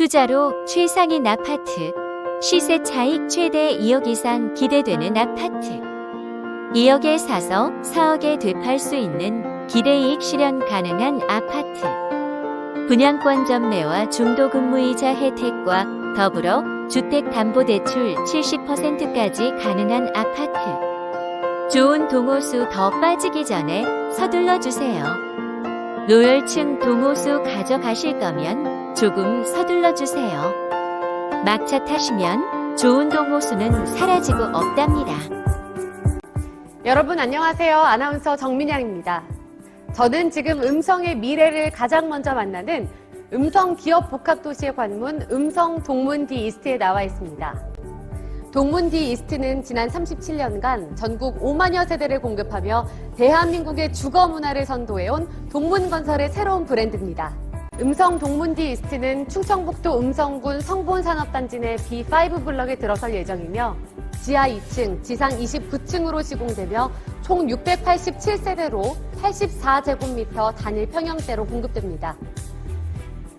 투자로 최상인 아파트. 시세 차익 최대 2억 이상 기대되는 아파트. 2억에 사서 4억에 되팔 수 있는 기대이익 실현 가능한 아파트. 분양권 전매와 중도금무이자 혜택과 더불어 주택담보대출 70%까지 가능한 아파트. 좋은 동호수 더 빠지기 전에 서둘러 주세요. 노열층 동호수 가져가실 거면 조금 서둘러 주세요. 막차 타시면 좋은 동호수는 사라지고 없답니다. 여러분 안녕하세요. 아나운서 정민양입니다. 저는 지금 음성의 미래를 가장 먼저 만나는 음성 기업 복합 도시의 관문 음성 동문디 이스트에 나와 있습니다. 동문디 이스트는 지난 37년간 전국 5만여 세대를 공급하며 대한민국의 주거 문화를 선도해온 동문 건설의 새로운 브랜드입니다. 음성 동문디 이스트는 충청북도 음성군 성본산업단지 내 B5 블럭에 들어설 예정이며 지하 2층, 지상 29층으로 시공되며 총 687세대로 84제곱미터 단일 평형대로 공급됩니다.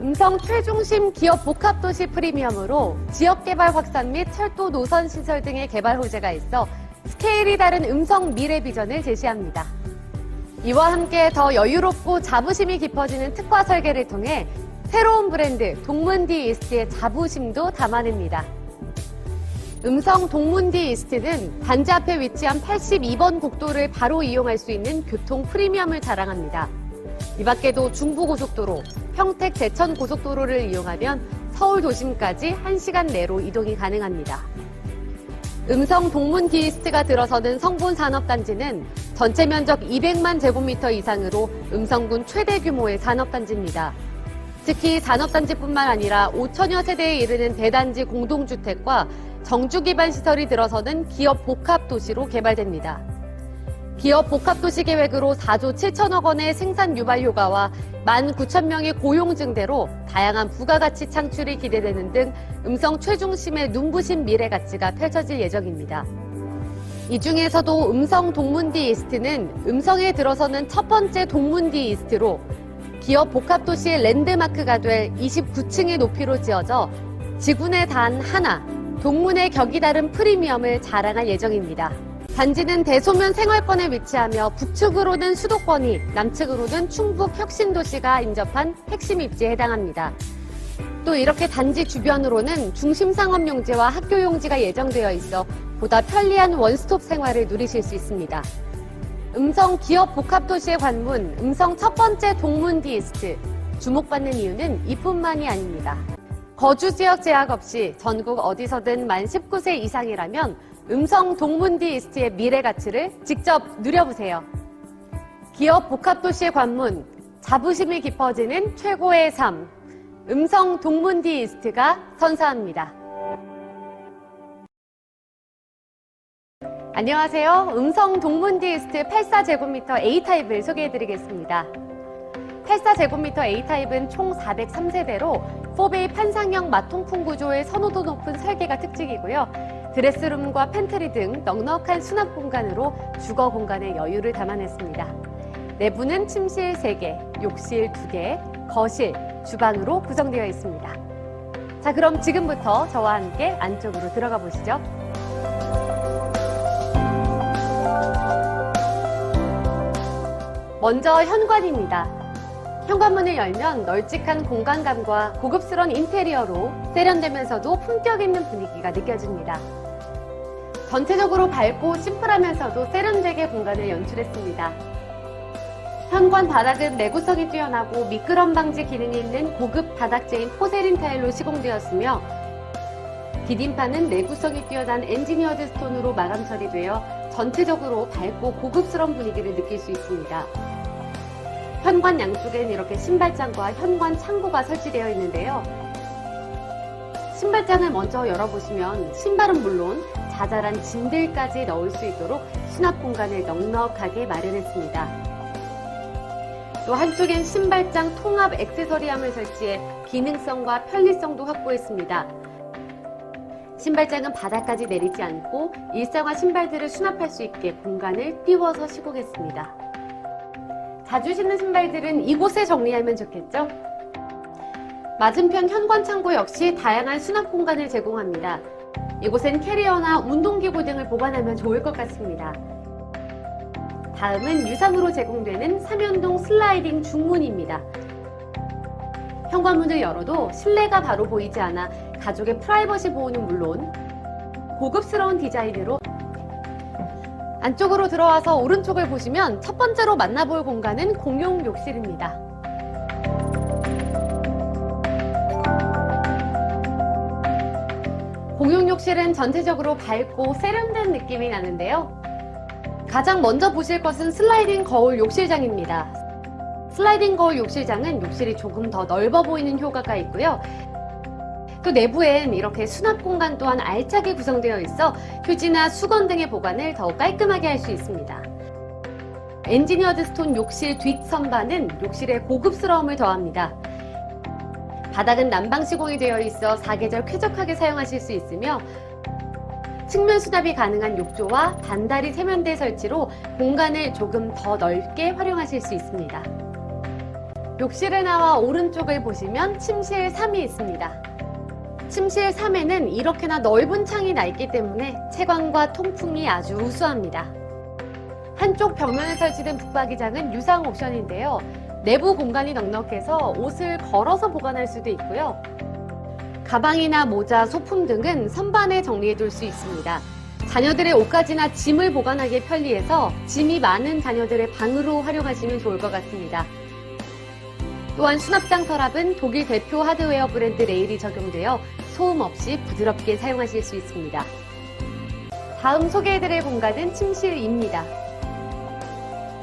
음성 최중심 기업 복합도시 프리미엄으로 지역개발 확산 및 철도 노선 시설 등의 개발 호재가 있어 스케일이 다른 음성 미래 비전을 제시합니다. 이와 함께 더 여유롭고 자부심이 깊어지는 특화 설계를 통해 새로운 브랜드 동문디 이스트의 자부심도 담아냅니다. 음성 동문디 이스트는 단지 앞에 위치한 82번 국도를 바로 이용할 수 있는 교통 프리미엄을 자랑합니다. 이 밖에도 중부고속도로, 평택 제천 고속도로를 이용하면 서울 도심까지 1시간 내로 이동이 가능합니다. 음성 동문 디이스트가 들어서는 성분 산업단지는 전체 면적 200만 제곱미터 이상으로 음성군 최대 규모의 산업단지입니다. 특히 산업단지뿐만 아니라 5천여 세대에 이르는 대단지 공동주택과 정주 기반 시설이 들어서는 기업 복합 도시로 개발됩니다. 기업 복합 도시 계획으로 4조 7천억 원의 생산 유발 효과와 1만 9천 명의 고용 증대로 다양한 부가가치 창출이 기대되는 등 음성 최중심의 눈부신 미래 가치가 펼쳐질 예정입니다. 이 중에서도 음성 동문디 이스트는 음성에 들어서는 첫 번째 동문디 이스트로 기업 복합 도시의 랜드마크가 될 29층의 높이로 지어져 지구내 단 하나, 동문의 격이 다른 프리미엄을 자랑할 예정입니다. 단지는 대소면 생활권에 위치하며 북측으로는 수도권이, 남측으로는 충북 혁신도시가 인접한 핵심 입지에 해당합니다. 또 이렇게 단지 주변으로는 중심 상업 용지와 학교 용지가 예정되어 있어 보다 편리한 원스톱 생활을 누리실 수 있습니다. 음성 기업 복합도시의 관문, 음성 첫 번째 동문 디이스트. 주목받는 이유는 이뿐만이 아닙니다. 거주 지역 제약 없이 전국 어디서든 만 19세 이상이라면 음성 동문디 이스트의 미래 가치를 직접 누려보세요. 기업 복합도시의 관문, 자부심이 깊어지는 최고의 삶. 음성 동문디 이스트가 선사합니다. 안녕하세요. 음성 동문디 이스트 84제곱미터 A타입을 소개해드리겠습니다. 84제곱미터 A타입은 총 403세대로 4베이 판상형 마통풍 구조의 선호도 높은 설계가 특징이고요. 드레스룸과 팬트리 등 넉넉한 수납 공간으로 주거 공간의 여유를 담아냈습니다. 내부는 침실 3개, 욕실 2개, 거실, 주방으로 구성되어 있습니다. 자, 그럼 지금부터 저와 함께 안쪽으로 들어가 보시죠. 먼저 현관입니다. 현관문을 열면 널찍한 공간감과 고급스러운 인테리어로 세련되면서도 품격 있는 분위기가 느껴집니다. 전체적으로 밝고 심플하면서도 세련되게 공간을 연출했습니다. 현관 바닥은 내구성이 뛰어나고 미끄럼 방지 기능이 있는 고급 바닥재인 포세린 타일로 시공되었으며 디딤판은 내구성이 뛰어난 엔지니어드 스톤으로 마감 처리되어 전체적으로 밝고 고급스러운 분위기를 느낄 수 있습니다. 현관 양쪽엔 이렇게 신발장과 현관 창고가 설치되어 있는데요. 신발장을 먼저 열어보시면 신발은 물론 자잘한 짐들까지 넣을 수 있도록 수납 공간을 넉넉하게 마련했습니다. 또 한쪽엔 신발장 통합 액세서리함을 설치해 기능성과 편리성도 확보했습니다. 신발장은 바닥까지 내리지 않고 일상화 신발들을 수납할 수 있게 공간을 띄워서 시공했습니다. 자주 신는 신발들은 이곳에 정리하면 좋겠죠? 맞은편 현관 창고 역시 다양한 수납 공간을 제공합니다. 이곳엔 캐리어나 운동기구 등을 보관하면 좋을 것 같습니다. 다음은 유상으로 제공되는 삼연동 슬라이딩 중문입니다. 현관문을 열어도 실내가 바로 보이지 않아 가족의 프라이버시 보호는 물론 고급스러운 디자인으로 안쪽으로 들어와서 오른쪽을 보시면 첫 번째로 만나볼 공간은 공용 욕실입니다. 공용 욕실은 전체적으로 밝고 세련된 느낌이 나는데요. 가장 먼저 보실 것은 슬라이딩 거울 욕실장입니다. 슬라이딩 거울 욕실장은 욕실이 조금 더 넓어 보이는 효과가 있고요. 또 내부엔 이렇게 수납 공간 또한 알차게 구성되어 있어 휴지나 수건 등의 보관을 더욱 깔끔하게 할 수 있습니다. 엔지니어드 스톤 욕실 뒷 선반은 욕실의 고급스러움을 더합니다. 바닥은 난방 시공이 되어 있어 사계절 쾌적하게 사용하실 수 있으며 측면 수납이 가능한 욕조와 반다리 세면대 설치로 공간을 조금 더 넓게 활용하실 수 있습니다. 욕실을 나와 오른쪽을 보시면 침실 3이 있습니다. 침실 3에는 이렇게나 넓은 창이 나 있기 때문에 채광과 통풍이 아주 우수합니다. 한쪽 벽면에 설치된 북박이장은 유상 옵션인데요. 내부 공간이 넉넉해서 옷을 걸어서 보관할 수도 있고요. 가방이나 모자, 소품 등은 선반에 정리해 둘 수 있습니다. 자녀들의 옷가지나 짐을 보관하기에 편리해서 짐이 많은 자녀들의 방으로 활용하시면 좋을 것 같습니다. 또한 수납장 서랍은 독일 대표 하드웨어 브랜드 레일이 적용되어 소음 없이 부드럽게 사용하실 수 있습니다. 다음 소개해드릴 공간은 침실 2입니다.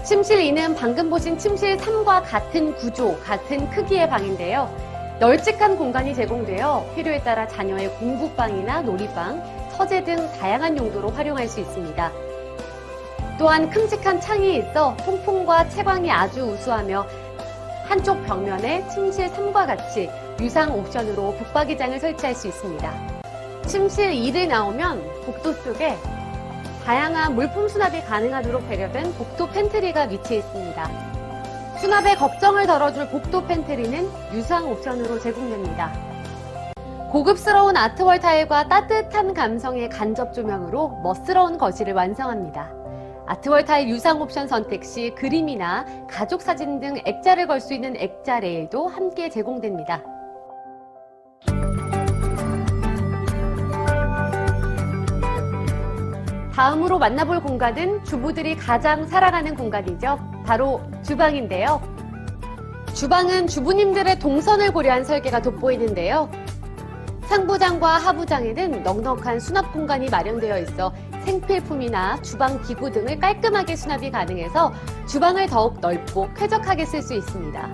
침실 2는 방금 보신 침실 3과 같은 구조, 같은 크기의 방인데요. 널찍한 공간이 제공되어 필요에 따라 자녀의 공부방이나 놀이방, 서재 등 다양한 용도로 활용할 수 있습니다. 또한 큼직한 창이 있어 통풍과 채광이 아주 우수하며 한쪽 벽면에 침실 3과 같이 유상 옵션으로 북박이장을 설치할 수 있습니다. 침실 2를 나오면 복도 쪽에 다양한 물품 수납이 가능하도록 배려된 복도 팬트리가 위치해 있습니다. 수납에 걱정을 덜어줄 복도 팬트리는 유상 옵션으로 제공됩니다. 고급스러운 아트월 타일과 따뜻한 감성의 간접 조명으로 멋스러운 거실을 완성합니다. 아트월 타일 유상 옵션 선택 시 그림이나 가족 사진 등 액자를 걸 수 있는 액자 레일도 함께 제공됩니다. 다음으로 만나볼 공간은 주부들이 가장 사랑하는 공간이죠. 바로 주방인데요. 주방은 주부님들의 동선을 고려한 설계가 돋보이는데요. 상부장과 하부장에는 넉넉한 수납 공간이 마련되어 있어 생필품이나 주방 기구 등을 깔끔하게 수납이 가능해서 주방을 더욱 넓고 쾌적하게 쓸 수 있습니다.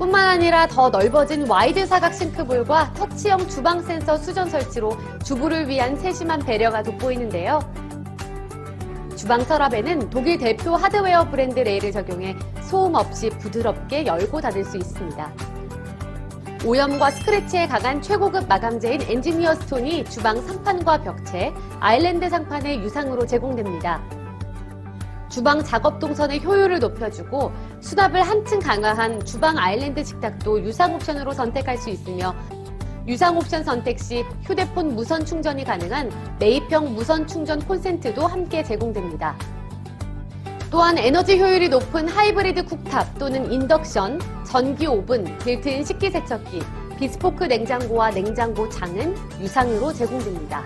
뿐만 아니라 더 넓어진 와이드 사각 싱크볼과 터치형 주방 센서 수전 설치로 주부를 위한 세심한 배려가 돋보이는데요. 주방 서랍에는 독일 대표 하드웨어 브랜드 레일을 적용해 소음 없이 부드럽게 열고 닫을 수 있습니다. 오염과 스크래치에 강한 최고급 마감재인 엔지니어 스톤이 주방 상판과 벽체, 아일랜드 상판의 유상으로 제공됩니다. 주방 작업 동선의 효율을 높여주고 수납을 한층 강화한 주방 아일랜드 식탁도 유상 옵션으로 선택할 수 있으며 유상 옵션 선택 시 휴대폰 무선 충전이 가능한 매입형 무선 충전 콘센트도 함께 제공됩니다. 또한 에너지 효율이 높은 하이브리드 쿡탑 또는 인덕션, 전기 오븐, 빌트인 식기세척기, 비스포크 냉장고와 냉장고 장은 유상으로 제공됩니다.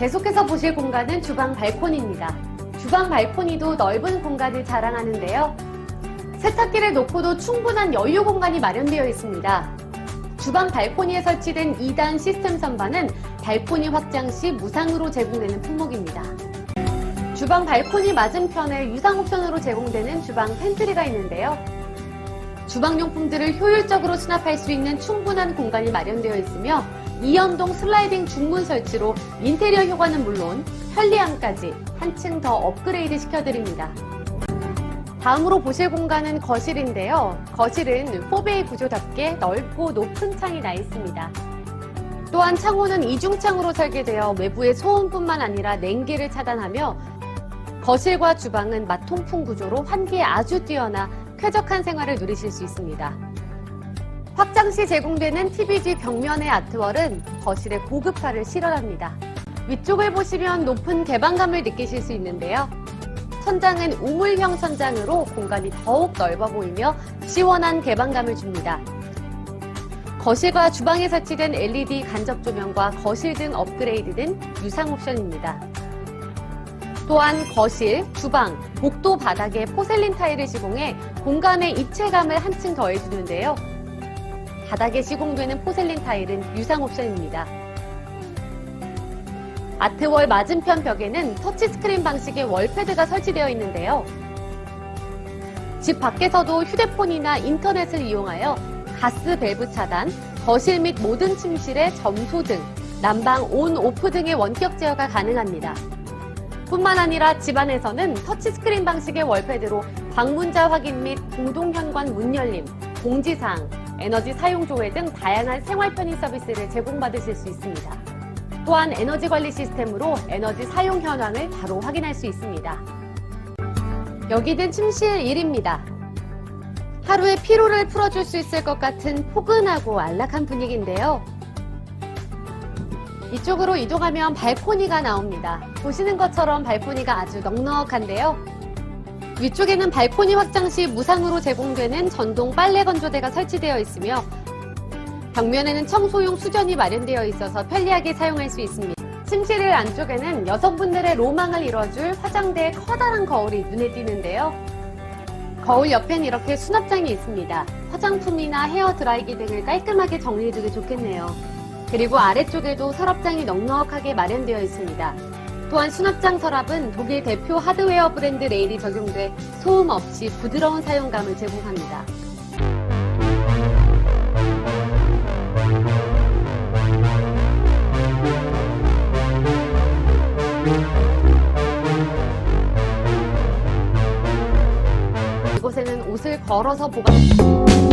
계속해서 보실 공간은 주방 발코니입니다. 주방 발코니도 넓은 공간을 자랑하는데요. 세탁기를 놓고도 충분한 여유 공간이 마련되어 있습니다. 주방 발코니에 설치된 2단 시스템 선반은 발코니 확장 시 무상으로 제공되는 품목입니다. 주방 발코니 맞은편에 유상 옵션으로 제공되는 주방 팬트리가 있는데요. 주방용품들을 효율적으로 수납할 수 있는 충분한 공간이 마련되어 있으며 이연동 슬라이딩 중문 설치로 인테리어 효과는 물론 편리함까지 한층 더 업그레이드 시켜드립니다. 다음으로 보실 공간은 거실인데요. 거실은 4베이 구조답게 넓고 높은 창이 나 있습니다. 또한 창호는 이중창으로 설계되어 외부의 소음뿐만 아니라 냉기를 차단하며 거실과 주방은 맞통풍 구조로 환기에 아주 뛰어나 쾌적한 생활을 누리실 수 있습니다. 확장 시 제공되는 TVG 벽면의 아트월은 거실의 고급화를 실현합니다. 위쪽을 보시면 높은 개방감을 느끼실 수 있는데요. 천장은 우물형 천장으로 공간이 더욱 넓어 보이며 시원한 개방감을 줍니다. 거실과 주방에 설치된 LED 간접 조명과 거실 등 업그레이드는 유상 옵션입니다. 또한 거실, 주방, 복도 바닥에 포셀린 타일을 시공해 공간의 입체감을 한층 더해주는데요. 바닥에 시공되는 포셀린 타일은 유상 옵션입니다. 아트월 맞은편 벽에는 터치스크린 방식의 월패드가 설치되어 있는데요. 집 밖에서도 휴대폰이나 인터넷을 이용하여 가스 밸브 차단, 거실 및 모든 침실의 점소 등 난방 온, 오프 등의 원격 제어가 가능합니다. 뿐만 아니라 집안에서는 터치스크린 방식의 월패드로 방문자 확인 및 공동현관 문 열림, 공지사항, 에너지 사용 조회 등 다양한 생활 편의 서비스를 제공받으실 수 있습니다. 또한 에너지 관리 시스템으로 에너지 사용 현황을 바로 확인할 수 있습니다. 여기는 침실 1입니다. 하루의 피로를 풀어줄 수 있을 것 같은 포근하고 안락한 분위기인데요. 이쪽으로 이동하면 발코니가 나옵니다. 보시는 것처럼 발코니가 아주 넉넉한데요. 위쪽에는 발코니 확장 시 무상으로 제공되는 전동 빨래 건조대가 설치되어 있으며 벽면에는 청소용 수전이 마련되어 있어서 편리하게 사용할 수 있습니다. 침실 안쪽에는 여성분들의 로망을 이뤄줄 화장대의 커다란 거울이 눈에 띄는데요. 거울 옆엔 이렇게 수납장이 있습니다. 화장품이나 헤어 드라이기 등을 깔끔하게 정리해두기 좋겠네요. 그리고 아래쪽에도 서랍장이 넉넉하게 마련되어 있습니다. 또한 수납장 서랍은 독일 대표 하드웨어 브랜드 레일이 적용돼 소음 없이 부드러운 사용감을 제공합니다. 걸어서 보관.